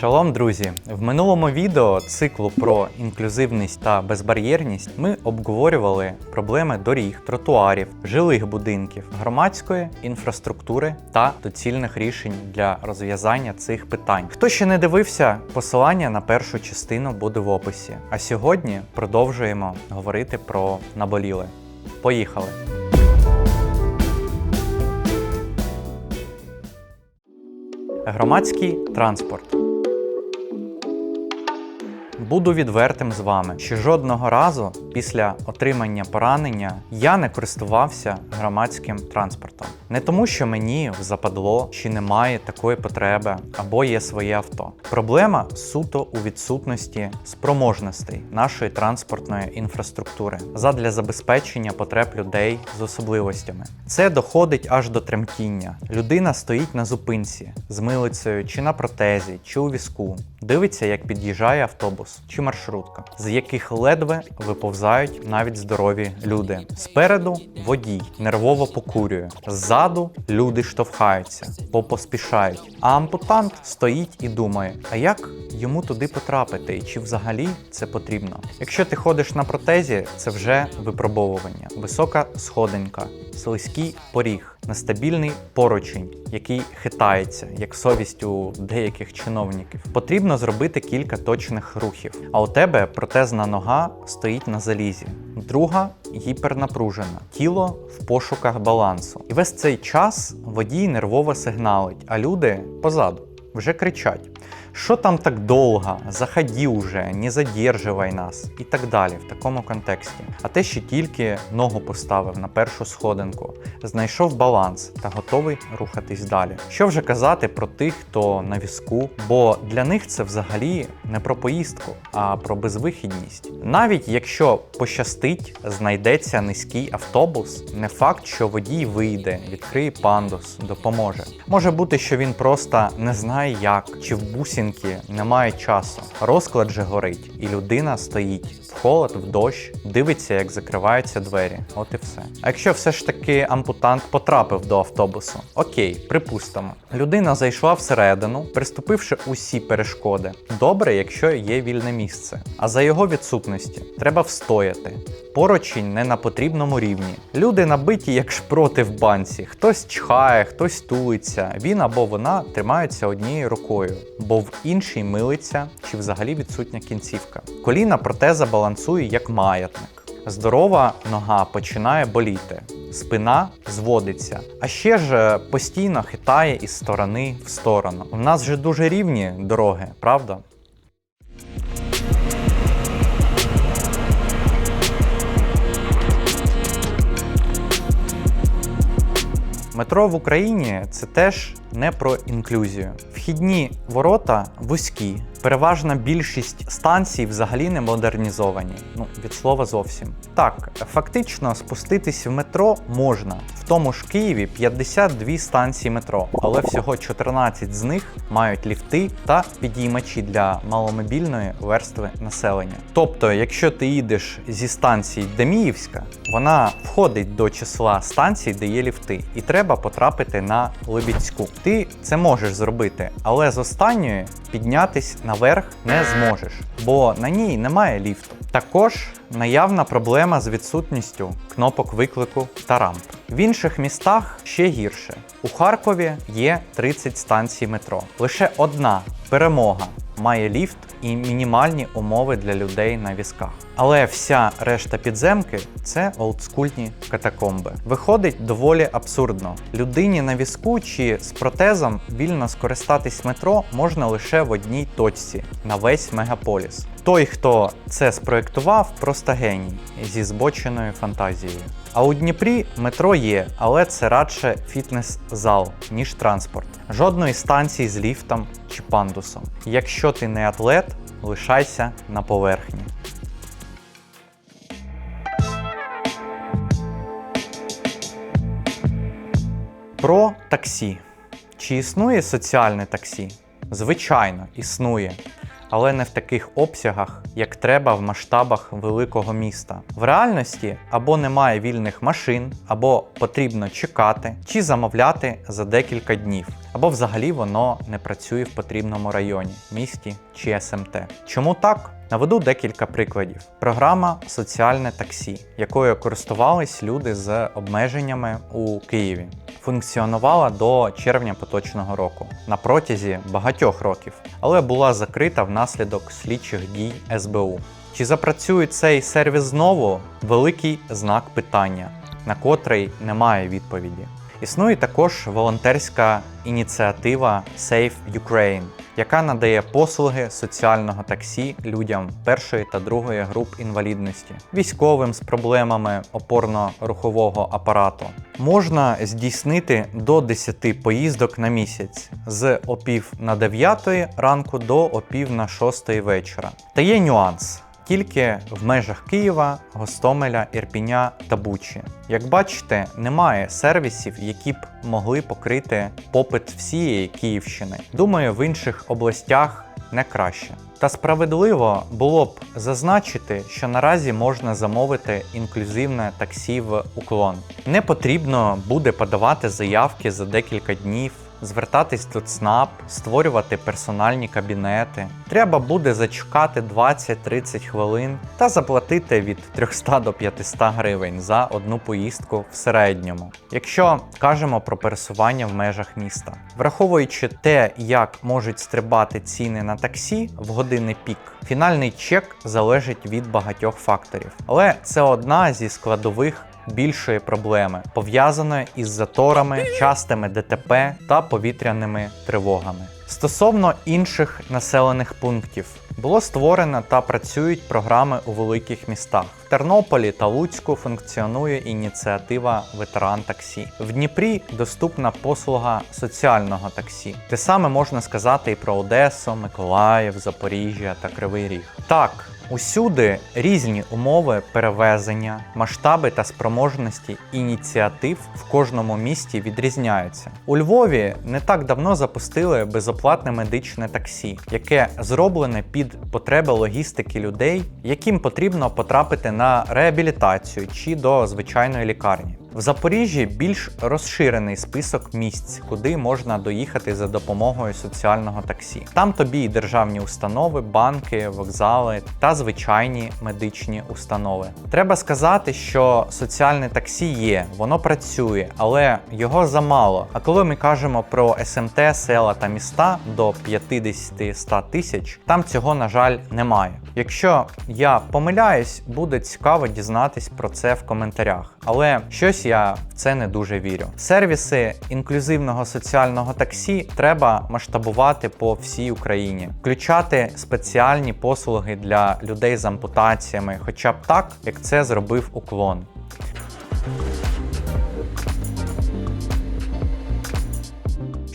Шалом, друзі! В минулому відео циклу про інклюзивність та безбар'єрність ми обговорювали проблеми доріг, тротуарів, жилих будинків, громадської інфраструктури та доцільних рішень для розв'язання цих питань. Хто ще не дивився, посилання на першу частину буде в описі. А сьогодні продовжуємо говорити про наболіле. Поїхали! Громадський транспорт. Буду відвертим з вами, що жодного разу після отримання поранення я не користувався громадським транспортом. Не тому, що мені западло чи немає такої потреби або є своє авто. Проблема суто у відсутності спроможностей нашої транспортної інфраструктури задля забезпечення потреб людей з особливостями. Це доходить аж до тремтіння. Людина стоїть на зупинці з милицею чи на протезі, чи у візку, дивиться, як під'їжджає автобус чи маршрутка, з яких ледве виповзають навіть здорові люди. Спереду водій нервово покурює, ззаду люди штовхаються, бо поспішають. А ампутант стоїть і думає: а як йому туди потрапити, і чи взагалі це потрібно? Якщо ти ходиш на протезі, це вже випробовування, висока сходинка, слизький поріг, нестабільний поручень, який хитається, як совість у деяких чиновників. Потрібно зробити кілька точних рухів. А у тебе протезна нога стоїть на залізі, друга гіпернапружена, тіло в пошуках балансу. І весь цей час водій нервово сигналить, а люди позаду вже кричать. Що там так довго? Заходи уже, не задерживай нас і так далі в такому контексті. А те, що тільки ногу поставив на першу сходинку, знайшов баланс та готовий рухатись далі. Що вже казати про тих, хто на візку, бо для них це взагалі не про поїздку, а про безвихідність. Навіть якщо пощастить, знайдеться низький автобус, не факт, що водій вийде, відкриє пандус, допоможе. Може бути, що він просто не знає як, чи в бусінки немає часу. Розклад же горить, і людина стоїть в холод, в дощ, дивиться, як закриваються двері. От і все. А якщо все ж таки ампутант потрапив до автобусу, окей, припустимо. Людина зайшла всередину, приступивши усі перешкоди. Добре, якщо є вільне місце. А за його відсутності треба встояти. Поручень не на потрібному рівні. Люди набиті як шпроти в банці. Хтось чхає, хтось тулиться. Він або вона тримаються однією рукою, бо в іншій милиться чи взагалі відсутня кінцівка. Коліна протеза балансує як маятник. Здорова нога починає боліти, спина зводиться, а ще ж постійно хитає із сторони в сторону. У нас же дуже рівні дороги, правда? Метро в Україні це теж не про інклюзію. Вхідні ворота вузькі. Переважна більшість станцій взагалі не модернізовані. Ну, від слова зовсім. Так, фактично спуститись в метро можна. В тому ж Києві 52 станції метро, але всього 14 з них мають ліфти та підіймачі для маломобільної верстви населення. Тобто, якщо ти їдеш зі станції Деміївська, вона входить до числа станцій, де є ліфти, і треба потрапити на Лебідську. Ти це можеш зробити, але з останньої піднятись наверх не зможеш, бо на ній немає ліфту. Також наявна проблема з відсутністю кнопок виклику та рамп. В інших містах ще гірше. У Харкові є 30 станцій метро. Лише одна перемога має ліфт і мінімальні умови для людей на візках. Але вся решта підземки це олдскульні катакомби. Виходить доволі абсурдно. Людині на візку чи з протезом вільно скористатись метро можна лише в одній точці на весь мегаполіс. Той, хто це спроєктував, просто геній зі збоченою фантазією. А у Дніпрі метро є, але це радше фітнес-зал, ніж транспорт. Жодної станції з ліфтом чи пандусом. Якщо ти не атлет, лишайся на поверхні. Про таксі. Чи існує соціальне таксі? Звичайно, існує. Але не в таких обсягах, як треба в масштабах великого міста. В реальності або немає вільних машин, або потрібно чекати чи замовляти за декілька днів, або взагалі воно не працює в потрібному районі, місті чи СМТ. Чому так? Наведу декілька прикладів. Програма Соціальне таксі, якою користувались люди з обмеженнями у Києві, функціонувала до червня поточного року на протязі багатьох років, але була закрита внаслідок слідчих дій СБУ. Чи запрацює цей сервіс знову? Великий знак питання, на котрий немає відповіді. Існує також волонтерська ініціатива Save Ukraine, яка надає послуги соціального таксі людям першої та другої груп інвалідності, військовим з проблемами опорно-рухового апарату. Можна здійснити до 10 поїздок на місяць з опів на 9 ранку до опів на 6 вечора. Та є нюанс тільки в межах Києва, Гостомеля, Ірпіня та Бучі. Як бачите, немає сервісів, які б могли покрити попит всієї Київщини. Думаю, в інших областях не краще. Та справедливо було б зазначити, що наразі можна замовити інклюзивне таксі в уклон. Не потрібно буде подавати заявки за декілька днів, звертатись до ЦНАП, створювати персональні кабінети. Треба буде зачекати 20-30 хвилин та заплатити від 300 до 500 гривень за одну поїздку в середньому. Якщо кажемо про пересування в межах міста, враховуючи те, як можуть стрибати ціни на таксі в години пік, фінальний чек залежить від багатьох факторів. Але це одна зі складових більшої проблеми, пов'язаної із заторами, частими ДТП та повітряними тривогами. Стосовно інших населених пунктів, було створено та працюють програми у великих містах. В Тернополі та Луцьку функціонує ініціатива Ветеран таксі. В Дніпрі доступна послуга соціального таксі. Те саме можна сказати і про Одесу, Миколаїв, Запоріжжя та Кривий Ріг. Так, Усюди різні умови перевезення, масштаби та спроможності ініціатив в кожному місті відрізняються. У Львові не так давно запустили безоплатне медичне таксі, яке зроблене під потреби логістики людей, яким потрібно потрапити на реабілітацію чи до звичайної лікарні. В Запоріжжі більш розширений список місць, куди можна доїхати за допомогою соціального таксі. Там тобі і державні установи, банки, вокзали та звичайні медичні установи. Треба сказати, що соціальне таксі є, воно працює, але його замало. А коли ми кажемо про СМТ, села та міста до 50-100 тисяч, там цього, на жаль, немає. Якщо я помиляюсь, буде цікаво дізнатись про це в коментарях. Але щось я в це не дуже вірю. Сервіси інклюзивного соціального таксі треба масштабувати по всій Україні, включати спеціальні послуги для людей з ампутаціями, хоча б так, як це зробив уклон.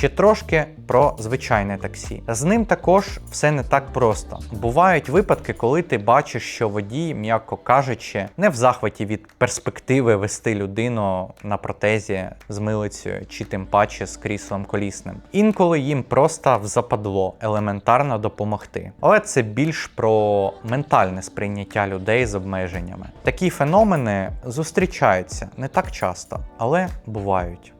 Ще трошки про звичайне таксі. З ним також все не так просто. Бувають випадки, коли ти бачиш, що водій, м'яко кажучи, не в захваті від перспективи вести людину на протезі з милицею чи тим паче з кріслом колісним. Інколи їм просто взападло елементарно допомогти. Але це більш про ментальне сприйняття людей з обмеженнями. Такі феномени зустрічаються не так часто, але бувають.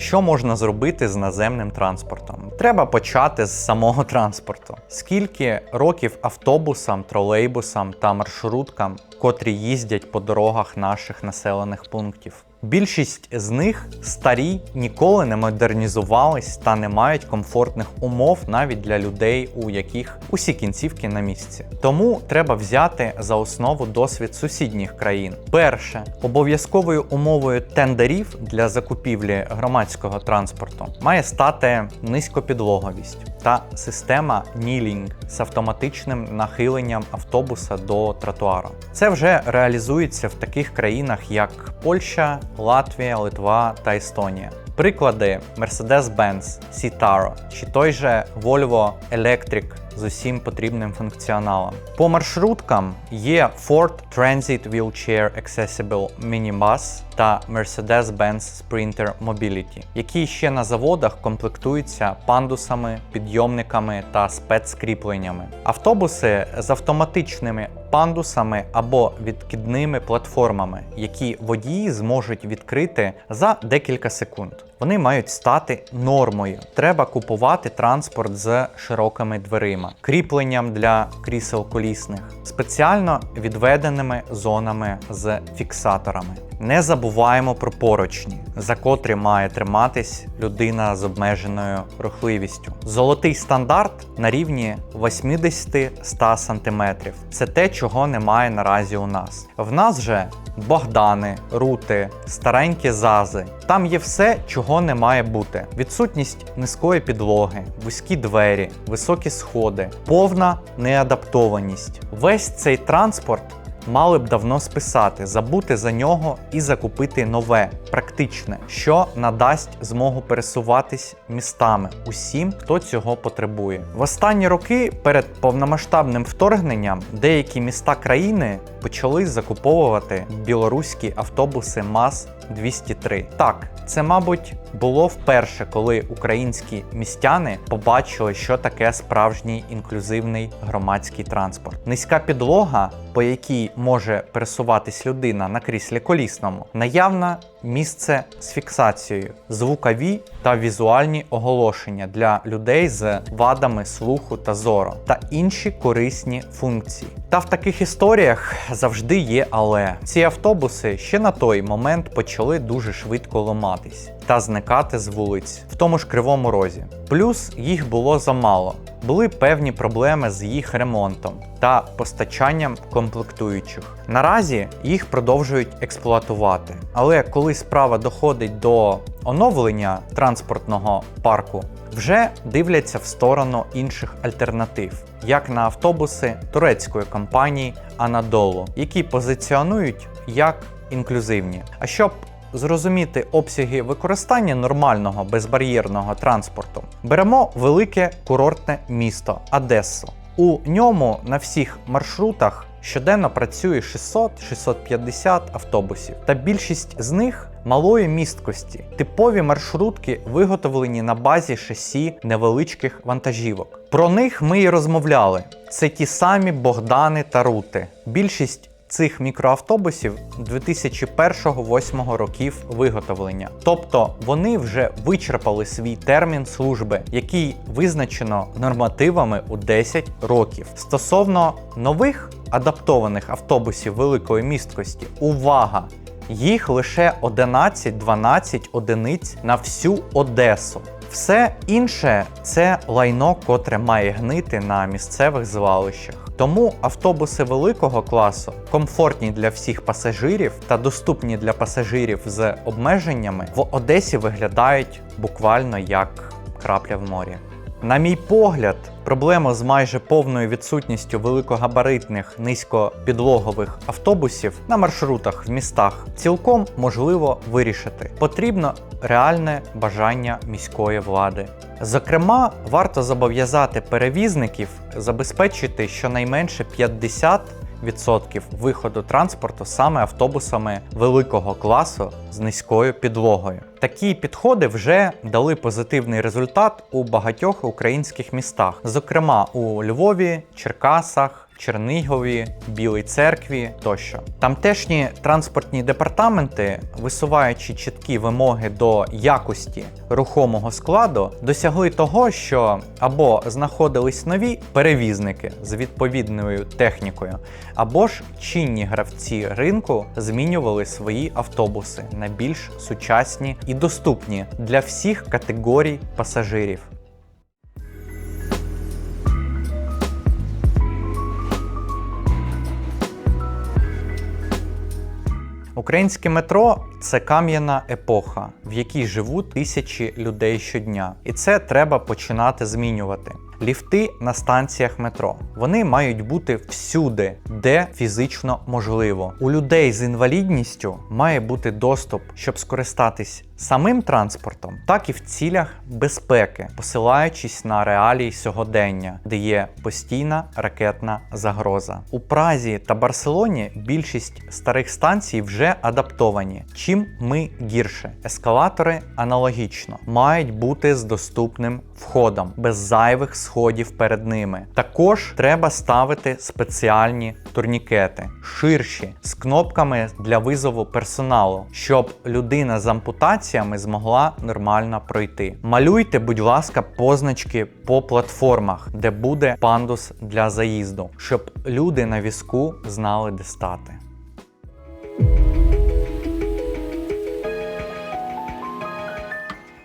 Що можна зробити з наземним транспортом? Треба почати з самого транспорту. Скільки років автобусам, тролейбусам та маршруткам, котрі їздять по дорогах наших населених пунктів? Більшість з них старі, ніколи не модернізувались та не мають комфортних умов навіть для людей, у яких усі кінцівки на місці. Тому треба взяти за основу досвід сусідніх країн. Перше, обов'язковою умовою тендерів для закупівлі громадського транспорту має стати низькопідлоговість та система нілінг з автоматичним нахиленням автобуса до тротуару. Це вже реалізується в таких країнах, як Польща, Латвія, Литва та Естонія. Приклади Mercedes-Benz Citaro чи той же Volvo Electric з усім потрібним функціоналом. По маршруткам є Ford Transit Wheelchair Accessible Minibus та Mercedes-Benz Sprinter Mobility, які ще на заводах комплектуються пандусами, підйомниками та спецкріпленнями. Автобуси з автоматичними пандусами або відкидними платформами, які водії зможуть відкрити за декілька секунд. Вони мають стати нормою. Треба купувати транспорт з широкими дверима, кріпленням для крісел колісних, спеціально відведеними зонами з фіксаторами. Не забуваємо про поручні, за котрі має триматись людина з обмеженою рухливістю. Золотий стандарт на рівні 80-100 см. Це те, чого немає наразі у нас. В нас же Богдани, рути, старенькі зази. Там є все, чого не має бути: відсутність низької підлоги, вузькі двері, високі сходи, повна неадаптованість. Весь цей транспорт мали б давно списати, забути за нього і закупити нове, практичне, що надасть змогу пересуватись містами усім, хто цього потребує. В останні роки перед повномасштабним вторгненням деякі міста країни почали закуповувати білоруські автобуси МАЗ 203. Так, це, мабуть, було вперше, коли українські містяни побачили, що таке справжній інклюзивний громадський транспорт. Низька підлога, по якій може пересуватись людина на кріслі колісному, наявна місце з фіксацією, звукові та візуальні оголошення для людей з вадами слуху та зору та інші корисні функції. Та в таких історіях завжди є але. Ці автобуси ще на той момент почали дуже швидко ламатись та зникати з вулиць в тому ж кривому розі. Плюс їх було замало. Були певні проблеми з їх ремонтом та постачанням комплектуючих. Наразі їх продовжують експлуатувати. Але коли справа доходить до оновлення транспортного парку, вже дивляться в сторону інших альтернатив, як на автобуси турецької компанії Anadolu, які позиціонують як інклюзивні. А щоб зрозуміти обсяги використання нормального безбар'єрного транспорту, беремо велике курортне місто Одесу. У ньому на всіх маршрутах щоденно працює 600-650 автобусів, та більшість з них малої місткості. Типові маршрутки виготовлені на базі шасі невеличких вантажівок. Про них ми і розмовляли. Це ті самі Богдани та Рути. Більшість цих мікроавтобусів 2001-2008 років виготовлення. Тобто вони вже вичерпали свій термін служби, який визначено нормативами у 10 років. Стосовно нових адаптованих автобусів великої місткості, увага! Їх лише 11-12 одиниць на всю Одесу. Все інше це лайно, котре має гнити на місцевих звалищах. Тому автобуси великого класу комфортні для всіх пасажирів та доступні для пасажирів з обмеженнями в Одесі виглядають буквально як крапля в морі. На мій погляд, проблему з майже повною відсутністю великогабаритних низькопідлогових автобусів на маршрутах в містах цілком можливо вирішити. Потрібно реальне бажання міської влади. Зокрема, варто зобов'язати перевізників забезпечити щонайменше 50 відсотків виходу транспорту саме автобусами великого класу з низькою підлогою. Такі підходи вже дали позитивний результат у багатьох українських містах, зокрема у Львові, Черкасах. Чернігові, Білій церкві тощо. Тамтешні транспортні департаменти, висуваючи чіткі вимоги до якості рухомого складу, досягли того, що або знаходились нові перевізники з відповідною технікою, або ж чинні гравці ринку змінювали свої автобуси на більш сучасні і доступні для всіх категорій пасажирів. Українське метро це кам'яна епоха, в якій живуть тисячі людей щодня, і це треба починати змінювати. Ліфти на станціях метро. Вони мають бути всюди, де фізично можливо. У людей з інвалідністю має бути доступ, щоб скористатись самим транспортом, так і в цілях безпеки, посилаючись на реалії сьогодення, де є постійна ракетна загроза. У Празі та Барселоні більшість старих станцій вже адаптовані. Чим ми гірше? Ескалатори аналогічно мають бути з доступним входом, без зайвих сходів перед ними. Також треба ставити спеціальні турнікети, ширші з кнопками для визову персоналу, щоб людина з ампутаціями змогла нормально пройти. Малюйте, будь ласка, позначки по платформах, де буде пандус для заїзду, щоб люди на візку знали, де стати.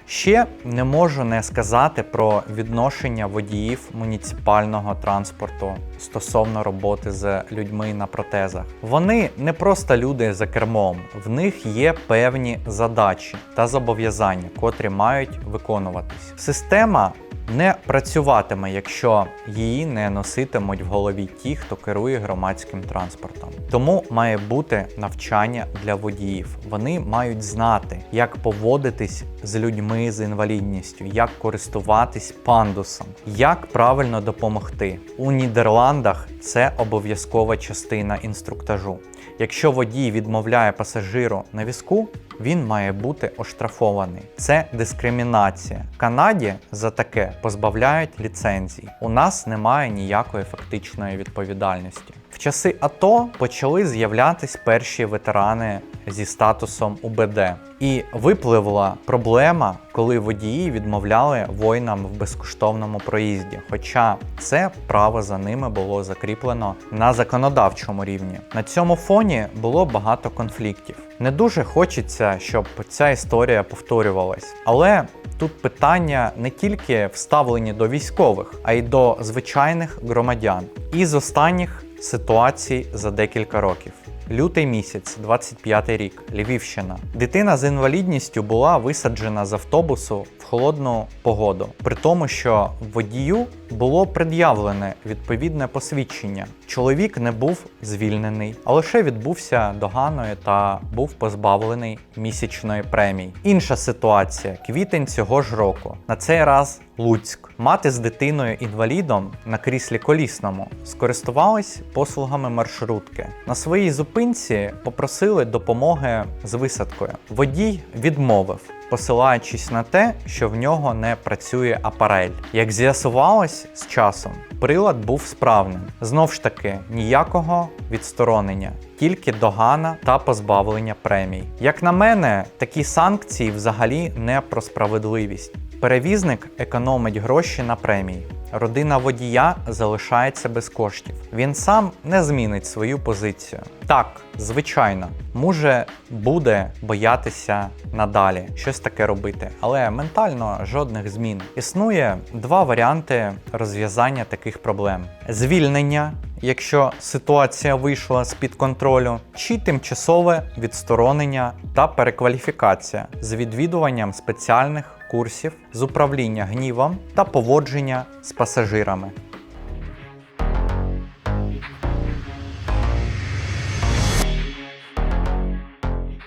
Ще не можу не сказати про відношення водіїв муніципального транспорту стосовно роботи з людьми на протезах. Вони не просто люди за кермом, в них є певні задачі та зобов'язання, котрі мають виконуватись. Система не працюватиме, якщо її не носитимуть в голові ті, хто керує громадським транспортом. Тому має бути навчання для водіїв. Вони мають знати, як поводитись з людьми з інвалідністю, як користуватись пандусом, як правильно допомогти. У Нідерландах це обов'язкова частина інструктажу. Якщо водій відмовляє пасажиру на візку, він має бути оштрафований. Це дискримінація. В Канаді за таке позбавляють ліцензій. У нас немає ніякої фактичної відповідальності. В часи АТО почали з'являтись перші ветерани зі статусом УБД. І випливла проблема, коли водії відмовляли воїнам в безкоштовному проїзді. Хоча це право за ними було закріплено на законодавчому рівні. На цьому фоні було багато конфліктів. Не дуже хочеться, щоб ця історія повторювалась. Але тут питання не тільки вставлені до військових, а й до звичайних громадян. І з останніх ситуацій за декілька років. Лютий місяць, 25 рік, Львівщина. Дитина з інвалідністю була висаджена з автобусу в холодну погоду, при тому, що водію було пред'явлене відповідне посвідчення. Чоловік не був звільнений, а лише відбувся доганою та був позбавлений місячної премії. Інша ситуація квітень цього ж року. На цей раз Луцьк. Мати з дитиною-інвалідом на кріслі колісному скористувались послугами маршрутки. На своїй зупинці попросили допомоги з висадкою. Водій відмовив. Посилаючись на те, що в нього не працює апарель. Як з'ясувалось з часом, прилад був справним. Знов ж таки, ніякого відсторонення, тільки догана та позбавлення премій. Як на мене, такі санкції взагалі не про справедливість. Перевізник економить гроші на премії. Родина водія залишається без коштів. Він сам не змінить свою позицію. Так, звичайно, може буде боятися надалі щось таке робити, але ментально жодних змін. Існує два варіанти розв'язання таких проблем: звільнення. Якщо ситуація вийшла з-під контролю, чи тимчасове відсторонення та перекваліфікація з відвідуванням спеціальних курсів з управління гнівом та поводження з пасажирами.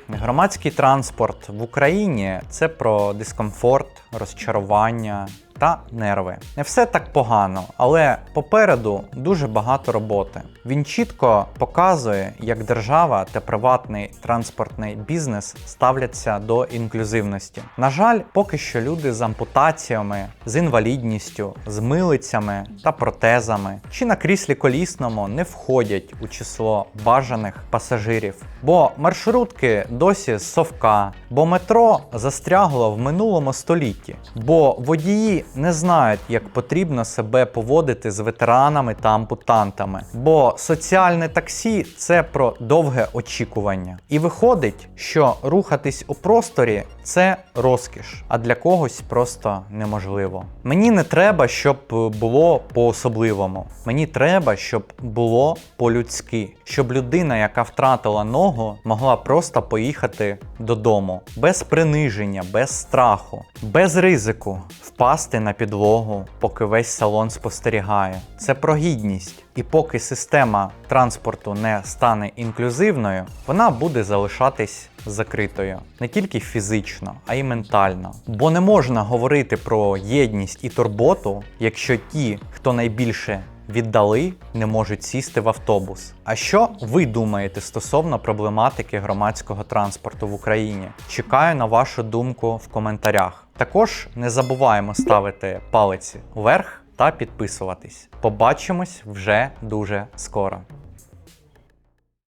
Громадський транспорт в Україні це про дискомфорт, розчарування та нерви. Не все так погано, але попереду дуже багато роботи. Він чітко показує, як держава та приватний транспортний бізнес ставляться до інклюзивності. На жаль, поки що люди з ампутаціями, з інвалідністю, з милицями та протезами чи на кріслі колісному не входять у число бажаних пасажирів. Бо маршрутки досі з совка, бо метро застрягло в минулому столітті, бо водії не знають, як потрібно себе поводити з ветеранами та ампутантами. Бо соціальне таксі це про довге очікування. І виходить, що рухатись у просторі це розкіш, а для когось просто неможливо. Мені не треба, щоб було по-особливому. Мені треба, щоб було по-людськи, щоб людина, яка втратила ногу, могла просто поїхати додому без приниження, без страху, без ризику впасти на підлогу, поки весь салон спостерігає. Це про гідність. І поки система транспорту не стане інклюзивною, вона буде залишатись закритою не тільки фізично, а й ментально. Бо не можна говорити про єдність і турботу, якщо ті, хто найбільше віддали, не можуть сісти в автобус. А що ви думаєте стосовно проблематики громадського транспорту в Україні? Чекаю на вашу думку в коментарях. Також не забуваємо ставити палиці вверх та підписуватись. Побачимось вже дуже скоро.